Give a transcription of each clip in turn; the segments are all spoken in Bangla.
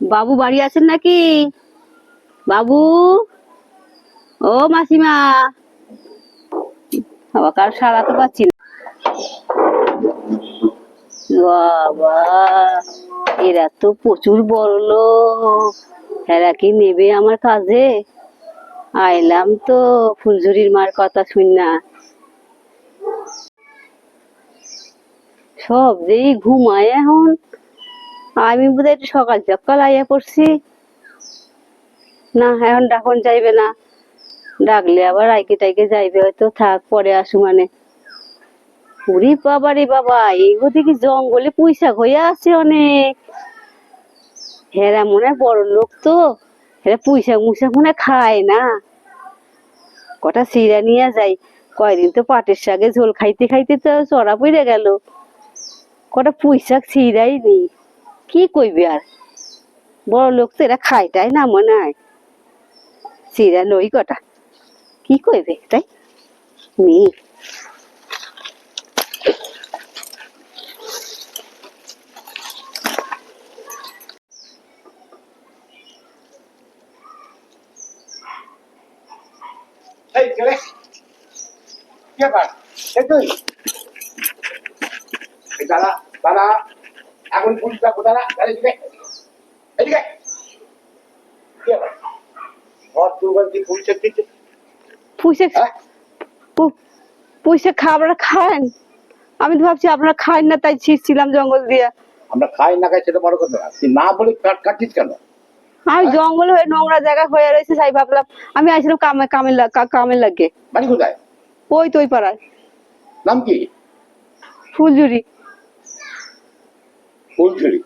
বাবু বাড়ি আছেন নাকি? বাবু? ও মাসিমা। কার সারা তো পাচ্ছি না। বাবা, এরা তো প্রচুর বড় লোক। এরা কি নেবে আমার কাজে? আইলাম তো, ফুলঝুরির মার কথা শুন না। সব যেই ঘুমায় এখন আমি বোধহয় একটু সকাল সকাল আইয়া পড়ছি। না, এখন ডাকন যাইবে না। ডাকলে আবার আইকে টাইকে যাইবে, হয়তো থাক, পরে আসু মানে। উরি বাবা রে বাবা এইগো দেখি জঙ্গলে পুঁইশাক হয়ে আছে অনেক। হেরা মনে বড় লোক তো। হেরা পুঁইশাক মুইশাক মনে খায় না। কটা সিরা নিয়ে যাই। কয়দিন তো পাটের শাকে ঝোল খাইতে খাইতে তো চড়া পড়ে গেল। কটা পুঁইশাক ছিঁড়াই নি কি কইবে আর বড় লোক তো এরা খাইটাই না মনে হয় চিরা লই কটা কি কইবে তাই নি এই ছেলে এখন পুলিশ ডাকো দাঁড়া দাঁড়া এদিকে। এদিকে ঘর দুর্গন্ধ পুলিশের হ্যাঁ? খান। আমি তো ভাবছি আপনারা না তাই জঙ্গল দিয়ে। আমরা খাই না খাই সেটা বড় কথা। না তুই না বলে কাট কাটিস কেন? আমি জঙ্গল হয়ে নোংরা জায়গা হয়ে রয়েছে তাই ভাবলাম আমি আসলাম কামে কামে লা- কামে লাগে। কোথায়? ওই তো ওই পাড়ায় নাম কি? ফুলঝুরি। ফুলঝুরি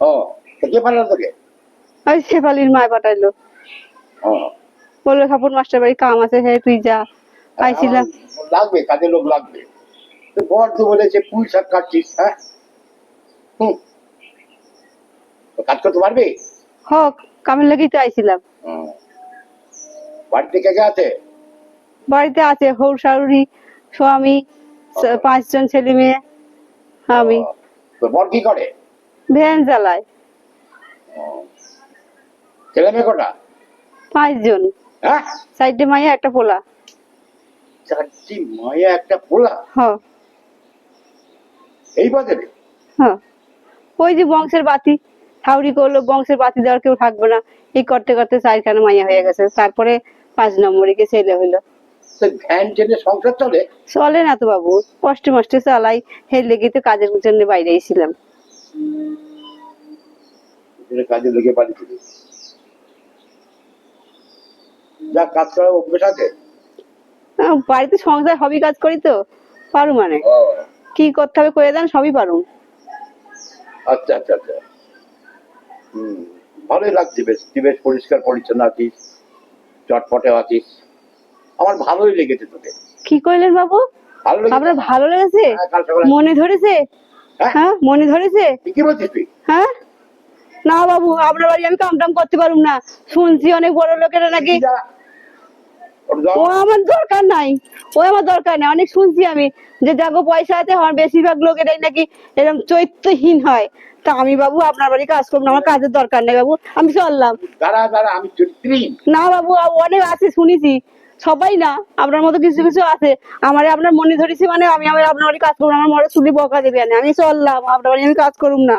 ও কে পারল তোকে? ওই শেফালির মায় পাঠাইলো। ও। বলল খাপুর মাস্টার বাড়ি কাম আছে হে তুই যা। আইছিলাম আমার লাগবে কাজে লোক লাগবে। ঘর তো বলেছে পুঁই শাক কাটছিস হ্যাঁ? হুম। তো কাজ করতে পারবি? হোক কামের লাগেই তো আইছিলাম। বাড়িতে কে কে আছে? বাড়িতে আছে হৌর শাশুড়ি স্বামী পাঁচজন ছেলে মেয়ে আমি। তো বর কি করে? ভ্যান চালাই ও। ছেলে মেয়ে কটা? পাঁচজন হ্যাঁ? মাইয়া একটা পোলা। চারটি মায়া একটা পোলা? এই বাজারে ওই যে বংশের বাতি হাউরি করল বংশের বাতি দেওয়ার কেউ থাকবে না। এই করতে করতে চারখানা মাইয়া হয়ে গেছে। তারপরে পাঁচ নম্বরে গিয়ে ছেলে হইল। সংসার চলে? চলে না তো বাবু কষ্টে মষ্টে চালাই। লেগে তো কাজের জন্য বাইরে কাজে লেগে বাড়ি থেকে। যা কাজ করার অভ্যেস আছে? বাড়িতে সংসার হবি কাজ করি তো পারু মানে। কি করতে হবে করে দেন সবই পারু। আচ্ছা আচ্ছা আচ্ছা। ভালোই লাগছে বেশ তুই বেশ পরিষ্কার পরিচ্ছন্ন আছিস চটপটে আছিস। আমার ভালোই লেগেছে তোকে। কি কইলেন বাবু? আপনার ভালো লেগেছে? হ্যাঁ, মনে ধরেছে? হ্যাঁ? হ্যাঁ মনে ধরেছে? কি বলছিস তুই। হ্যাঁ? না বাবু আপনার বাড়ি আমি কাম টাম করতে পারুম না। শুনছি অনেক বড় লোকেরা নাকি। ও আমার দরকার নাই। ও আমার দরকার নাই। অনেক শুনছি আমি যে যাগো পয়সা আছে আমার বেশিরভাগ লোকেরাই নাকি এরকম চৈত্যহীন হয়। তা আমি বাবু আপনার বাড়ি কাজ করব আমার কাজের দরকার নেই বাবু। আমি চললাম। না বাবু অনেক আছে শুনেছি। সবাই না, আপনার মতো কিছু কিছু আছে। আমার আপনার মনে ধরেছি মানে আমি আমার আপনার বাড়ি কাজ করব আমার মরে চুলি বকা দেবে আমি চললাম, আপনার বাড়ি আমি কাজ করুম না।